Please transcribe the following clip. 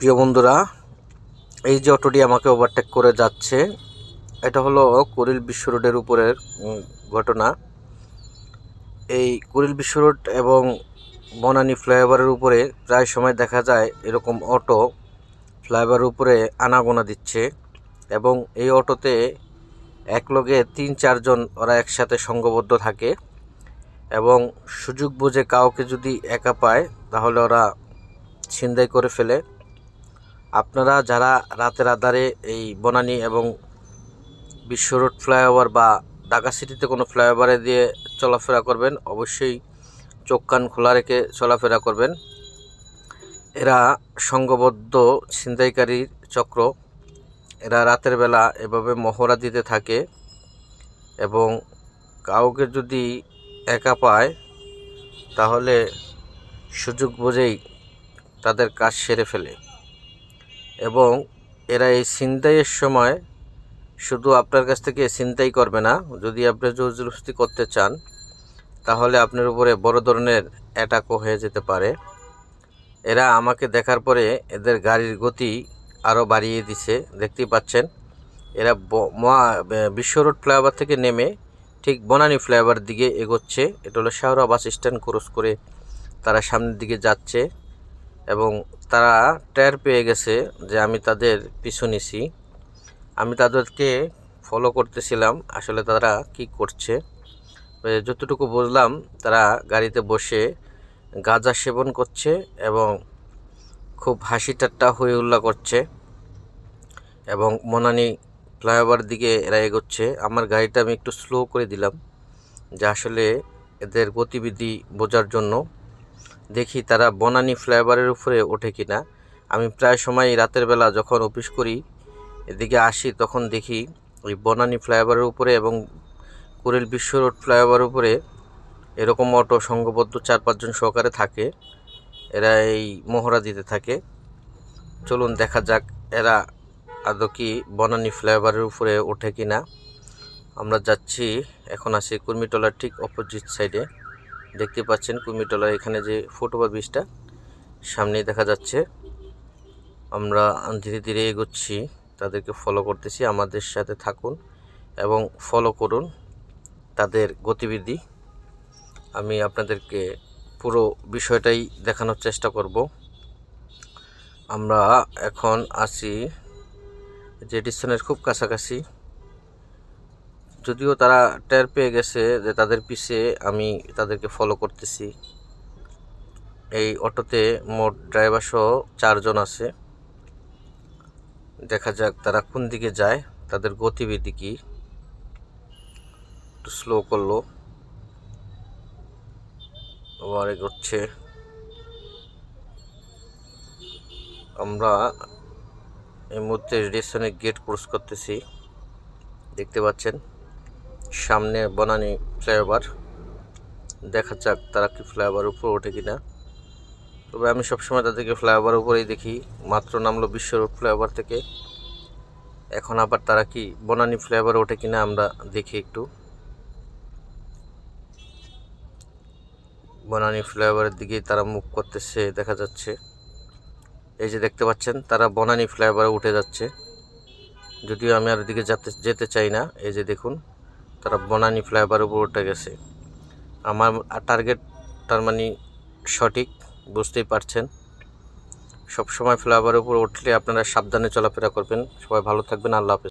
প্রিয় বন্ধুরা, এই যে অটোটি আমাকে ওভারটেক করে যাচ্ছে, এটা হলো কুড়িল বিশ্ব রোডের উপরের ঘটনা। এই কুড়িল বিশ্ব রোড এবং বনানী ফ্লাইওভারের উপরে প্রায় সময় দেখা যায় এরকম অটো ফ্লাইওভারের উপরে আনাগোনা দিচ্ছে এবং এই অটোতে এক লগে তিন চারজন ওরা একসাথে সঙ্গবদ্ধ থাকে এবং সুযোগ বুঝে কাউকে যদি একা পায়, তাহলে ওরা ছিনতাই করে ফেলে। আপনারা যারা রাতের আধারে এই বনানী এবং বিশ্ব রোড ফ্লাইওভার বা ঢাকা সিটিতে কোনো ফ্লাইওভারে দিয়ে চলাফেরা করবেন, অবশ্যই চোখ কান খোলা রেখে চলাফেরা করবেন। এরা সংঘবদ্ধ ছিনতাইকারীর চক্র। এরা রাতের বেলা এভাবে মহড়া দিতে থাকে এবং কাউকে যদি একা পায়, তাহলে সুযোগ বুঝেই তাদের কাজ সেরে ফেলে। এবং এরা এই ছিনতাইয়ের সময় শুধু আপনার কাছ থেকে ছিনতাই করবে না, যদি আপনি জোরজবস্তি করতে চান, তাহলে আপনার উপরে বড় ধরনের অ্যাটাকও হয়ে যেতে পারে। এরা আমাকে দেখার পরে এদের গাড়ির গতি আরও বাড়িয়ে দিছে, দেখতেই পাচ্ছেন। এরা বিশ্ব রোড ফ্লাইওভার থেকে নেমে ঠিক বনানী ফ্লাইওভার দিকে এগোচ্ছে। এটা হলো শাহরা বাস স্ট্যান্ড ক্রস করে তারা সামনের দিকে যাচ্ছে। এবং তারা টের পেয়ে গেছে যে আমি তাদের পিছু নিছি। আমি তাদেরকে ফলো করতেছিলাম, আসলে তারা কি করছে। যতটুকু বুঝলাম, তারা গাড়িতে বসে গাঁজা সেবন করছে এবং খুব হাসি ঠাট্টা হয়ে উল্লা করছে এবং মনানি ফ্লাইওভার দিকে এরা এগোচ্ছে। আমার গাড়িটা আমি একটু স্লো করে দিলাম যে আসলে এদের গতিবিধি বোঝার জন্য। দেখি তারা বনানি ফ্লাইওভারের উপরে ওঠে কিনা। আমি প্রায় সময় রাতের বেলা যখন অফিস করি, এদিকে আসি তখন দেখি ওই বনানী ফ্লাইওভারের উপরে এবং কুড়িল বিশ্ব রোড ফ্লাইওভারের উপরে এরকম অটো সংঘবদ্ধ চার পাঁচজন সহকারে থাকে। এরা এই মহড়া দিতে থাকে। চলুন দেখা যাক এরা আদৌ কি বনানী ফ্লাইওভারের উপরে ওঠে কি না আমরা যাচ্ছি, এখন আছি কুর্মিটলার ঠিক অপোজিট সাইডে। দেখতে পাচ্ছেন কুর্মিটলার এখানে যে ফুটওভার ব্রিজটা সামনেই দেখা যাচ্ছে। আমরা ধীরে ধীরে এগোচ্ছি, তাদেরকে ফলো করতেছি, আমাদের সাথে থাকুন এবং ফলো করুন তাদের গতিবিধি। আমি আপনাদেরকে পুরো বিষয়টাই দেখানোর চেষ্টা করব। আমরা এখন আছি যে ডিসনের খুব কাছাকাছি। যদিও তারা টের পেয়ে গেছে যে তাদের পিছে আমি তাদেরকে ফলো করতেছি। এই অটোতে মোট ড্রাইভার সহ চারজন আছে। দেখা যাক তারা কোন দিকে যায়, তাদের গতিবিধি কি। একটু স্লো করল। আবার এগোচ্ছে। আমরা এই মুহূর্তে রেডিয়েশনের গেট ক্রস করতেছি। দেখতে পাচ্ছেন? সামনে বনানি ফ্লাইওভার। দেখা যাক তারা কি ফ্লাইওভার উপর ওঠে কিনা। তবে আমি সবসময় তাদেরকে ফ্লাইওভার উপরেই দেখি। মাত্র নামলো বিশ্ব রোড ফ্লাইওভার থেকে। এখন আবার তারা কি বনানি ফ্লাইওভার ওঠে কিনা আমরা দেখি একটু। বনানি ফ্লাইওভারের দিকেই তারা মুখ করতেছে, দেখা যাচ্ছে। এই যে দেখতে পাচ্ছেন, তারা বনানি ফ্লাইওভারে উঠে যাচ্ছে। যদিও আমি আর দিকে যেতে যেতে চাই না। এই যে দেখুন। তারা বনানি ফ্লাইওভার উপর উঠে গেছে। আমার টার্গেট তার মানে সঠিক, বুঝতেই পারছেন। সবসময় ফ্লাইওভার উপর উঠলে আপনারা সাবধানে চলাফেরা করবেন। সবাই ভালো থাকবেন, আল্লাহ হাফেজ।